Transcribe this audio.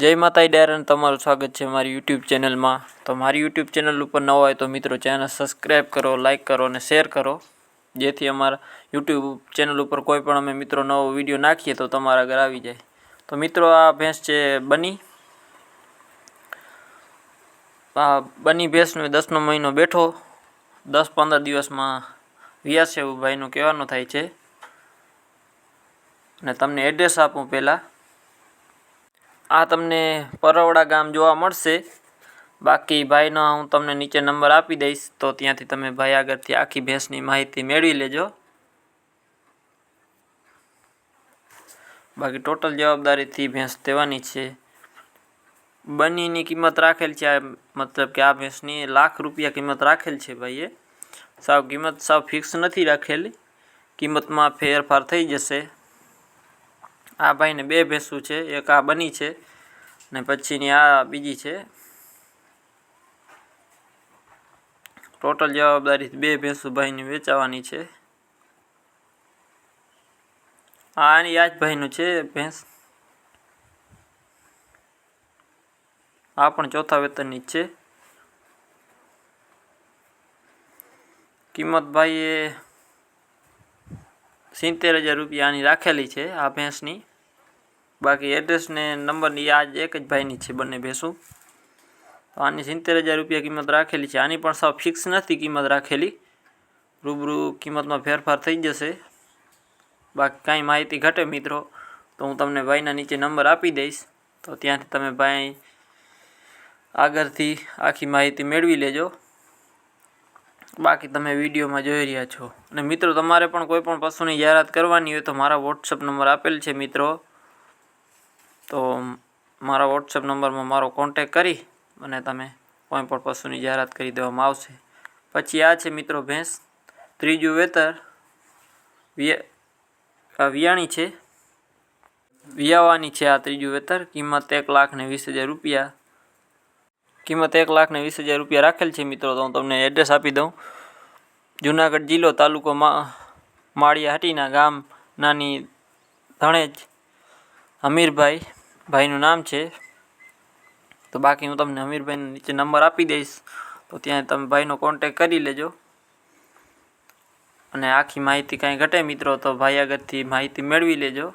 જય માતાઈ ડેરન તમારું સ્વાગત છે મારી યુટ્યુબ ચેનલમાં. તો મારી યુટ્યુબ ચેનલ ઉપર નવા હોય તો મિત્રો ચેનલ સબસ્ક્રાઈબ કરો, લાઇક કરો અને શેર કરો. જેથી અમારા યુટ્યુબ ચેનલ ઉપર કોઈ પણ અમે મિત્રો નવો વીડિયો નાખીએ તો તમારા ઘર આવી જાય. તો મિત્રો આ ભેંસ છે બની. આ બની ભેંસનો દસનો મહિનો બેઠો. દસ પંદર દિવસમાં વ્યાસ એવું ભાઈનું કહેવાનું થાય છે. અને તમને એડ્રેસ આપું પહેલાં. આ તમને પરવડા ગામ જોવા મળશે. બાકી ભાઈનો હું તમને નીચે નંબર આપી દઈશ, તો ત્યાંથી તમે ભાઈ આગળથી આખી ભેંસની માહિતી મેળવી લેજો. બાકી ટોટલ જવાબદારીથી ભેંસ દેવાની છે. બનીની કિંમત રાખેલ છે, આ મતલબ કે આ ભેંસની લાખ રૂપિયા કિંમત રાખેલ છે ભાઈએ. સાવ કિંમત સાવ ફિક્સ નથી રાખેલી. કિંમતમાં ફેરફાર થઈ જશે. આ ભાઈને બે ભેંસું છે, એક આ બની છે ને પછીની આ બીજી છે. ટોટલ જવાબદારી બે ભેંસું ભાઈની વેચાવાની છે. આ આની યાજભાઈનું છે ભેંસ. આ પણ ચોથા વેતનની જ છે. કિંમત ભાઈએ સિત્તેર હજાર રૂપિયા આની રાખેલી છે આ ભેંસની. બાકી એડ્રેસ ને નંબરની આજ એક જ ભાઈની છે, બંને ભેંસું. તો આની સિત્તેર હજાર રૂપિયા કિંમત રાખેલી છે. આની પણ સાવ ફિક્સ નથી કિંમત રાખેલી. રૂબરૂ કિંમતમાં ફેરફાર થઈ જશે. બાકી કાંઈ માહિતી ઘટે મિત્રો, તો હું તમને ભાઈના નીચે નંબર આપી દઈશ. તો ત્યાંથી તમે ભાઈ આગળથી આખી માહિતી મેળવી લેજો. બાકી તમે વિડીયોમાં જોઈ રહ્યા છો. અને મિત્રો, તમારે પણ કોઈ પણ પશુની જાહેરાત કરવાની હોય તો મારા વોટ્સઅપ નંબર આપેલ છે, મિત્રો. તો મારા વોટ્સઅપ નંબરમાં મારો કોન્ટેક કરી અને તમે કોઈ પણ પશુની જાહેરાત કરી દેવામાં આવશે. પછી આ છે મિત્રો ભેંસ. ત્રીજું વેતર. વિયાણી છે. વિયાવાની છે આ ત્રીજું વેતર. કિંમત એક લાખ ને વીસ હજાર રૂપિયા. કિંમત એક લાખ ને વીસ હજાર રૂપિયા રાખેલ છે મિત્રો, તો હું તમને એડ્રેસ આપી દઉં. જુનાગઢ જિલ્લો તાલુકો માળિયા હાટીના ગામ, નાની ધણેજ અમીરભાઈ ભાઈનું નામ છે. તો બાકી હું તમને અમીરભાઈનો નીચે નંબર આપી દઈશ. તો ત્યાં તમે ભાઈનો કોન્ટેક કરી લેજો. અને આખી માહિતી કાંઈ ઘટે મિત્રો, તો ભાઈ આગળથી માહિતી મેળવી લેજો.